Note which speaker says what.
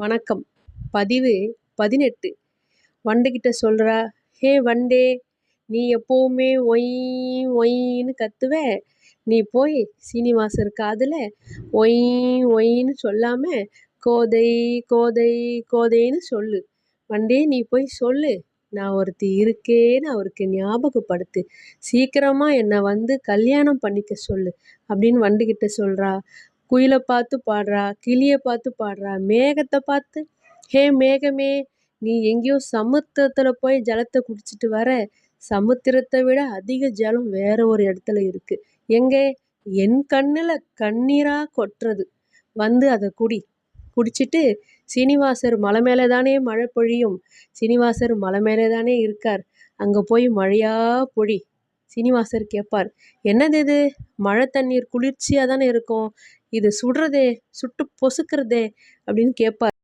Speaker 1: வணக்கம். பதிவு பதினெட்டு. வண்டுக்கிட்ட சொல்கிறா ஹே வண்டே நீ எப்போவுமே ஒய் ஒய்ன்னு கத்துவ. நீ போய் சீனிவாசர் காதில் ஒய் ஒய்ன்னு சொல்லாமல் கோதை கோதை கோதைன்னு சொல்லு. வண்டே நீ போய் சொல்லு. நான் ஒருத்தி இருக்கேன்னு அவருக்கு ஞாபகப்படுத்து. சீக்கிரமாக என்னை வந்து கல்யாணம் பண்ணிக்க சொல்லு அப்படின்னு வண்டுக்கிட்ட சொல்கிறா குயிலை பார்த்து பாடுறா கிளியை பார்த்து பாடுறா மேகத்தை பார்த்து ஹே மேகமே நீ எங்கேயோ சமுத்திரத்தில் போய் ஜலத்தை குடிச்சிட்டு வர. சமுத்திரத்தை விட அதிக ஜலம் வேற ஒரு இடத்துல இருக்கு. எங்கே? என் கண்ணில் கண்ணீராக கொட்டுறது. வந்து அதை குடி. குடிச்சிட்டு சீனிவாசர் மலை மேலே தானே மழை பொழியும். சீனிவாசர் மலை மேலே தானே இருக்கார். அங்கே போய் மழையா பொழி. சீனிவாசர் கேட்பார் என்னது இது? மழை தண்ணீர் குளிர்ச்சியாக தானே இருக்கும்? இது சுடுறதே சுட்டு பொசுக்கிறதே அப்படின்னு கேட்பார்